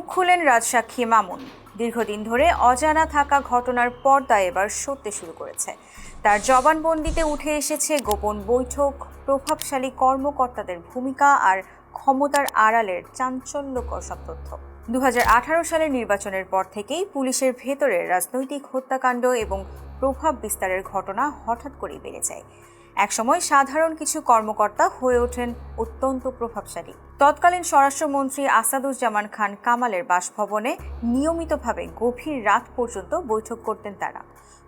খুলেন রাজসাক্ষী মামুন। দীর্ঘদিন ধরে অজানা থাকা ঘটনার পর্দা এবার সরতে শুরু করেছে। তার জবানবন্দিতে উঠে এসেছে গোপন বৈঠক, প্রভাবশালী কর্মকর্তাদের ভূমিকা আর ক্ষমতার আড়ালের চাঞ্চল্যকর সব তথ্য। দু হাজার আঠারো সালের নির্বাচনের পর থেকেই পুলিশের ভেতরে রাজনৈতিক হত্যাকাণ্ড এবং প্রভাব বিস্তারের ঘটনা হঠাৎ করেই বেড়ে যায়। একসময় সাধারণ কিছু কর্মকর্তা হয়ে ওঠেন অত্যন্ত প্রভাবশালী। তৎকালীন স্বরাষ্ট্রমন্ত্রী আসাদুজ্জামান খান কামালের বাসভবনে নিয়মিতভাবে গভীর রাত পর্যন্ত বৈঠক করতেন তারা।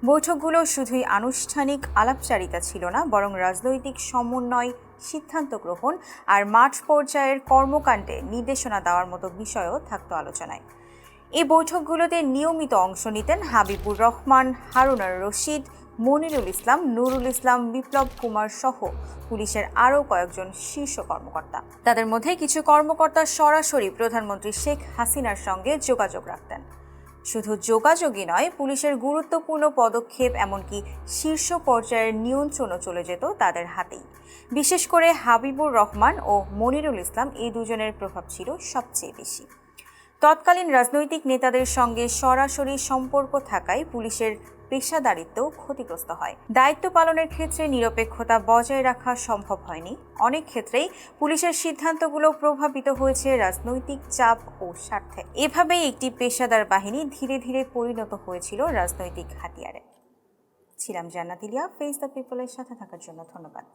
বৈঠকগুলো শুধুই আনুষ্ঠানিক আলাপচারিতা ছিল না, বরং রাজনৈতিক সমন্বয়, সিদ্ধান্ত গ্রহণ আর মাঠ পর্যায়ের কর্মকাণ্ডে নির্দেশনা দেওয়ার মতো বিষয়ও থাকত আলোচনায়। এই বৈঠকগুলোতে নিয়মিত অংশ নিতেন হাবিবুর রহমান, হারুনার রশিদ মনিরুল ইসলাম, নুরুল ইসলাম, বিপ্লব কুমার সহ পুলিশের আরও কয়েকজন শীর্ষ কর্মকর্তা। তাদের মধ্যে কিছু কর্মকর্তা সরাসরি প্রধানমন্ত্রী শেখ হাসিনার সঙ্গে যোগাযোগ রাখতেন। শুধু যোগাযোগই নয়, পুলিশের গুরুত্বপূর্ণ পদক্ষেপ এমনকি শীর্ষ পর্যায়ের নিয়ন্ত্রণও চলে যেত তাদের হাতেই। বিশেষ করে হাবিবুর রহমান ও মনিরুল ইসলাম এই দুজনের প্রভাব ছিল সবচেয়ে বেশি। তৎকালীন রাজনৈতিক নেতাদের সঙ্গে সরাসরি সম্পর্ক থাকায় পুলিশের পেশাদারিত্ব ক্ষতিগ্রস্ত হয়। দায়িত্ব পালনের ক্ষেত্রে নিরপেক্ষতা বজায় রাখা সম্ভব হয়নি। অনেক ক্ষেত্রেই পুলিশের সিদ্ধান্তগুলো প্রভাবিত হয়েছে রাজনৈতিক চাপ ও স্বার্থে। এভাবেই একটি পেশাদার বাহিনী ধীরে ধীরে পরিণত হয়েছিল রাজনৈতিক হাতিয়ারে। ছিলাম জান্নাতিলিয়া ফেস দ্য পিপলের সাথে থাকার জন্য ধন্যবাদ।